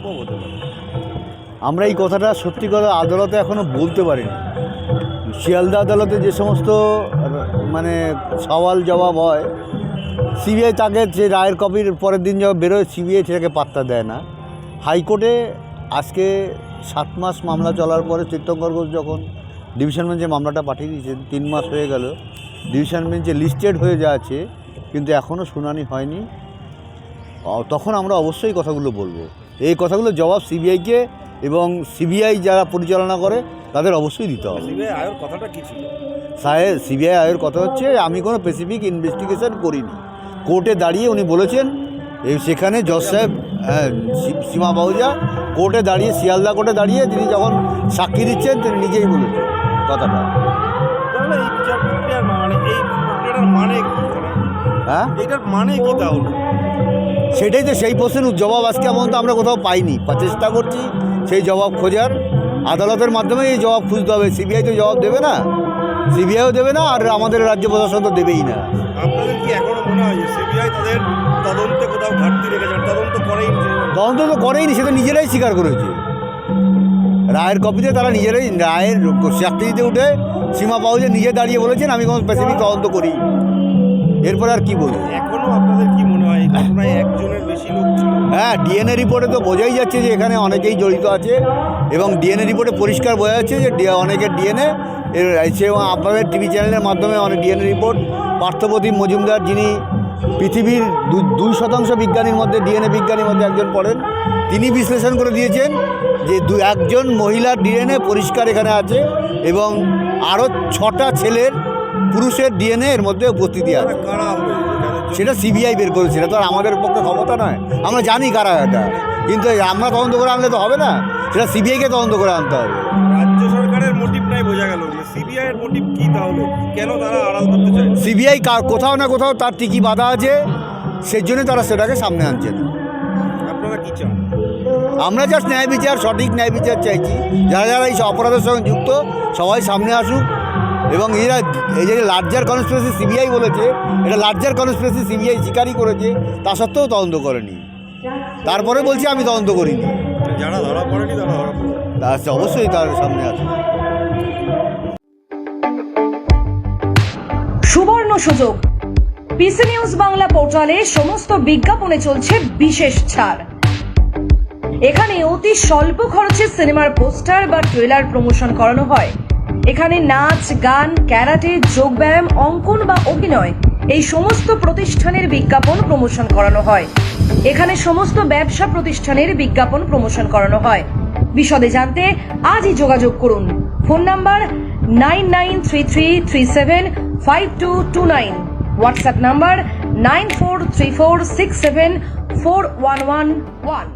সম্ভব হতে পারে। আমরা এই কথাটা সত্যি কথা আদালতে এখনও বলতে পারিনি। শিয়ালদা আদালতে যে সমস্ত মানে সওয়াল জবাব হয়, সিবিআই তাকে যে রায়ের কপির পরের দিন যখন বেরোয়, সিবিআই সেটাকে পাত্তা দেয় না। হাইকোর্টে আজকে সাত মাস মামলা চলার পরে তীর্থঙ্কর ঘোষ যখন ডিভিশন বেঞ্চে মামলাটা পাঠিয়ে দিয়েছেন, তিন মাস হয়ে গেল, ডিভিশন বেঞ্চে লিস্টেড হয়ে যাচ্ছে কিন্তু এখনও শুনানি হয়নি। তখন আমরা অবশ্যই কথাগুলো বলব। এই কথাগুলো জবাব সিবিআইকে এবং সিবিআই যারা পরিচালনা করে তাদের অবশ্যই দিতে হবে। সিবিআই আয়ের কথাটা কি ছিল? সাহেব সিবিআই আয়ের কথা হচ্ছে আমি কোনো স্পেসিফিক ইনভেস্টিগেশন করিনি। কোর্টে দাঁড়িয়ে উনি বলেছেন এই সেখানে জজ সাহেব হ্যাঁ, সীমা বাহুজা কোর্টে দাঁড়িয়ে শিয়ালদা কোর্টে দাঁড়িয়ে তিনি যখন সাক্ষী দিচ্ছেন তিনি নিজেই বলেছেন কথাটা। হ্যাঁ এটার মানে কি তাহলে? সেটাই তো সেই প্রশ্নের জবাব আজকে পর্যন্ত আমরা কোথাও পাইনি। চেষ্টা করছি সেই জবাব খোঁজার। আদালতের মাধ্যমে এই জবাব খুঁজতে হবে। সিবিআই তো জবাব দেবে না। সিবিআইও দেবে না আর আমাদের রাজ্য প্রশাসন তো দেবেই না। আপনাদের কি এখনও মনে হয় সিবিআই তাদের তদন্তে কোথাও ঘাটতি তদন্ত করেই তদন্ত তো করেইনি সেটা নিজেরাই স্বীকার করেছে। রায়ের কপিতে তারা নিজেরাই রায়ের চাকরি দিতে উঠে সীমা পাউজে নিজে দাঁড়িয়ে বলেছেন আমি কোনো স্পেসিফিক তদন্ত করি এরপর আর কি বলব? এখনও আপনাদের কি মনে হয়? ঘটনায় একজনের বেশি লোক হ্যাঁ ডিএনএ রিপোর্টে তো বোঝাই যাচ্ছে যে এখানে অনেকেই জড়িত আছে এবং ডিএনএ রিপোর্টে পরিষ্কার বোঝা যাচ্ছে যে অনেকের ডিএনএ সে আপনাদের টিভি চ্যানেলের মাধ্যমে অনেক ডিএনএ রিপোর্ট পার্থপ্রতিম মজুমদার যিনি পৃথিবীর দু- দুই শতাংশ বিজ্ঞানীর মধ্যে ডিএনএ বিজ্ঞানীর মধ্যে একজন পড়েন তিনি বিশ্লেষণ করে দিয়েছেন যে দু একজন মহিলার ডিএনএ পরিষ্কার এখানে আছে এবং আরও ছটা ছেলের পুরুষের ডিএনএ এর মধ্যে উপস্থিতি আছে। সেটা সিবিআই বের করেছে সেটা তো আর আমাদের পক্ষে ক্ষমতা নয়। আমরা জানি কারা এটা। কিন্তু আমরা তদন্ত করে আনলে তো হবে না। সেটা সিবিআইকে তদন্ত করে আনতে হবে। রাজ্য সরকারের মোটিভ নাই বোঝা গেল। সিবিআই এর মোটিভ কি তাহলে? কেন তারা আড়াল করতে চায়? সিবিআই কোথাও না কোথাও তার টিকি বাধা আছে। সেই জন্য তারা সেটাকে সামনে আনছে না। আপনারা কি চান? আমরা জাস্ট ন্যায় বিচার সঠিক ন্যায় বিচার চাইছি। যারা যারা এই অপরাধের সঙ্গে যুক্ত সবাই সামনে আসুক। এবং এরা এই যে লার্জার কনস্পিরেসি সিবিআই বলেছে এটা লার্জার কনস্পিরেসি সিবিআই স্বীকারই করেছে তা সত্ত্বেও তদন্ত করেনি। তারপরে বলছি আমি তদন্ত করিনি। যারা ধরা পড়েনি তারা ধরা পড়ে তা অবশ্যই তার সামনে আসুক সুবর্ণ সুযোগ। পিসি নিউজ বাংলা পোর্টালে সমস্ত বিজ্ঞাপনে চলছে বিশেষ ছাড়। এখানে অতি স্বল্প খরচে সিনেমার পোস্টার বা ট্রেলার প্রমোশন করানো হয়। এখানে নাচ, গান, ক্যারাটে, যোগব্যায়াম, অঙ্কন বা অভিনয় এই সমস্ত প্রতিষ্ঠানের বিজ্ঞাপন প্রমোশন করানো হয়। এখানে সমস্ত ব্যবসা প্রতিষ্ঠানের বিজ্ঞাপন প্রমোশন করানো হয়। বিশদে জানতে আজই যোগাযোগ করুন। Phone number nine nine three three three seven five two two nine. WhatsApp number nine four three four six seven four one one one.